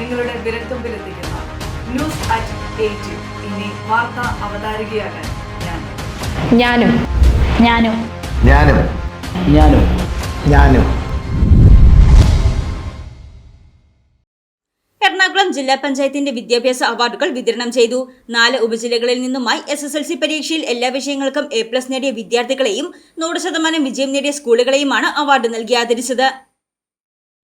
നിങ്ങളുടെ വിരൽത്തുമ്പിലെത്തിക്കുന്ന news at eight ഇനി വാർത്ത അവതാരികയാകാൻ ഞാൻ. ഞാനും. ഞാനും. ഞാനും. ഞാനും. ഞാനും. എറണാകുളം ജില്ലാ പഞ്ചായത്തിന്റെ വിദ്യാഭ്യാസ അവാർഡുകൾ വിതരണം ചെയ്തു. നാല് ഉപജില്ലകളിൽ നിന്നുമായി എസ് എസ് എൽ സി പരീക്ഷയിൽ എല്ലാ വിഷയങ്ങൾക്കും എ പ്ലസ് നേടിയ വിദ്യാർത്ഥികളെയും നൂറ് ശതമാനം വിജയം നേടിയ സ്കൂളുകളെയുമാണ് അവാർഡ് നൽകി ആദരിച്ചത്.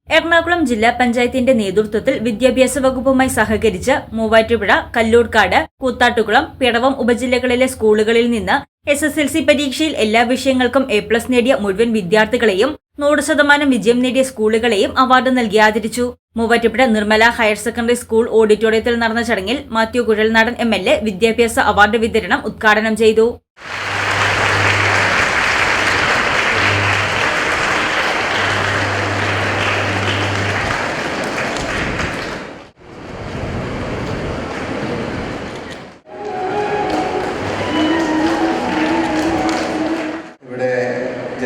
എറണാകുളം ജില്ലാ പഞ്ചായത്തിന്റെ നേതൃത്വത്തിൽ വിദ്യാഭ്യാസ വകുപ്പുമായി സഹകരിച്ച് മൂവാറ്റുപുഴ കല്ലൂർക്കാട് കൂത്താട്ടുകുളം പിടവം ഉപജില്ലകളിലെ സ്കൂളുകളിൽ നിന്ന് എസ് എസ് എൽ സി പരീക്ഷയിൽ എല്ലാ വിഷയങ്ങൾക്കും എ പ്ലസ് നേടിയ മുഴുവൻ വിദ്യാർത്ഥികളെയും നൂറ് ശതമാനം വിജയം നേടിയ സ്കൂളുകളെയും അവാർഡ് നൽകി ആദരിച്ചു. Muvattupuzha Nirmala higher secondary school ഓഡിറ്റോറിയത്തിൽ നടന്ന ചടങ്ങിൽ Mathew Kuzhalnadan M L A വിദ്യാഭ്യാസ അവാർഡ് വിതരണം ഉദ്ഘാടനം ചെയ്തു.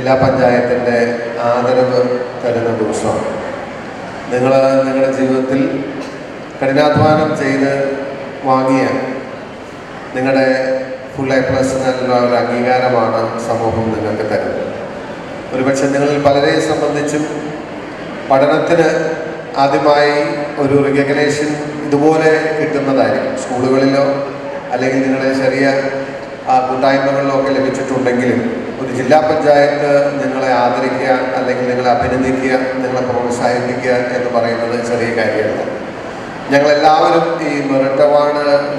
ജില്ലാ പഞ്ചായത്തിന്റെ ആദരവ് തരുന്ന ദിവസമാണ്. നിങ്ങൾ നിങ്ങളുടെ ജീവിതത്തിൽ കഠിനാധ്വാനം ചെയ്ത് വാങ്ങിയ നിങ്ങളുടെ ഫുൾ എ പ്ലസ് എന്നുള്ള ഒരു അംഗീകാരമാണ് സമൂഹം നിങ്ങൾക്ക് തരുന്നത്. ഒരുപക്ഷെ നിങ്ങളിൽ പലരെ സംബന്ധിച്ചും പഠനത്തിന് ആദ്യമായി ഒരു റിക്കഗ്നേഷൻ ഇതുപോലെ കിട്ടുന്നതായിരിക്കും. സ്കൂളുകളിലോ അല്ലെങ്കിൽ നിങ്ങളുടെ ചെറിയ കൂട്ടായ്മകളിലോ ഒക്കെ ലഭിച്ചിട്ടുണ്ടെങ്കിലും ഒരു ജില്ലാ പഞ്ചായത്ത് നിങ്ങളെ ആദരിക്കുക അല്ലെങ്കിൽ നിങ്ങളെ അഭിനന്ദിക്കുക നിങ്ങളെ പ്രോത്സാഹിപ്പിക്കുക എന്ന് പറയുന്നത് ചെറിയ കാര്യമല്ല. ഞങ്ങളെല്ലാവരും ഈ മെറിറ്റ്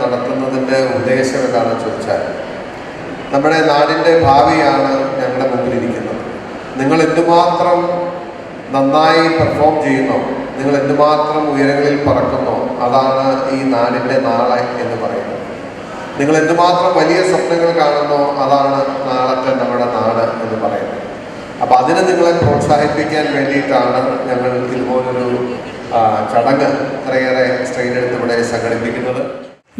നടത്തുന്നതിന്റെ ഉദ്ദേശം എന്താണെന്ന് ചോദിച്ചാൽ നമ്മുടെ നാടിന്റെ ഭാവിയാണ് ഞങ്ങളുടെ മുമ്പിലിരിക്കുന്നത്. നിങ്ങൾ എന്തുമാത്രം നന്നായി പെർഫോം ചെയ്യുന്നു നിങ്ങൾ എന്തുമാത്രം ഉയരങ്ങളിൽ പറക്കുന്നു അതാണ് ഈ നാടിന്റെ നാളെ എന്ന് പറയുന്നത്. നിങ്ങൾ എന്തുമാത്രം വലിയ സ്വപ്നങ്ങൾ കാണുന്നോ അതാണ് നാളത്തെ നമ്മുടെ അതിന് നിങ്ങളെ പ്രോത്സാഹിപ്പിക്കാൻ വേണ്ടിയിട്ടാണ് ഞങ്ങൾ ഇതുപോലൊരു ചടങ്ങ് ഇത്രയേറെ സ്ട്രെയിൻ എടുത്ത് ഇവിടെ സംഘടിപ്പിക്കുന്നത്.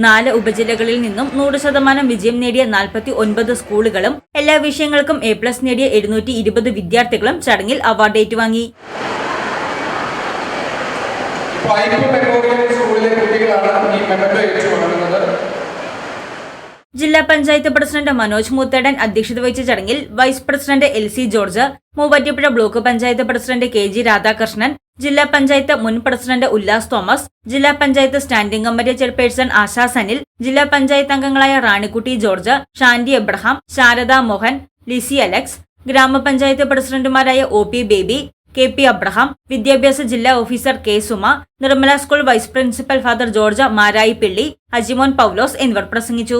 നാല് ഉപജില്ലകളിൽ നിന്നും നൂറ് ശതമാനം വിജയം നേടിയ നാൽപ്പത്തി ഒൻപത് സ്കൂളുകളും എല്ലാ വിഷയങ്ങൾക്കും എ പ്ലസ് നേടിയ എഴുന്നൂറ്റി ഇരുപത് വിദ്യാർത്ഥികളും ചടങ്ങിൽ അവാർഡ് ഏറ്റുവാങ്ങി. സ്കൂളിലെ കുട്ടികളാണ് ഈ മെഡൽ ഏറ്റുവാങ്ങുന്നത്. ജില്ലാ പഞ്ചായത്ത് പ്രസിഡന്റ് മനോജ് മൂത്തേടൻ അധ്യക്ഷത വഹിച്ച ചടങ്ങിൽ vice president L C George Muvattupuzha block panchayat president K G Radhakrishnan ജില്ലാ പഞ്ചായത്ത് മുൻ പ്രസിഡന്റ് ഉല്ലാസ് തോമസ് ജില്ലാ panchayat standing committee chairperson Asha Sanil ജില്ലാ പഞ്ചായത്ത് അംഗങ്ങളായ റാണിക്കുട്ടി ജോർജ് ഷാന്റി എബ്രഹാം ശാരദ മോഹൻ ലിസി അലക്സ് ഗ്രാമപഞ്ചായത്ത് പ്രസിഡന്റുമാരായ O P Baby K P Abraham വിദ്യാഭ്യാസ ജില്ലാ officer K Suma Nirmala school vice principal father George Maraipilly Ajimon Paulose എന്നിവർ പ്രസംഗിച്ചു.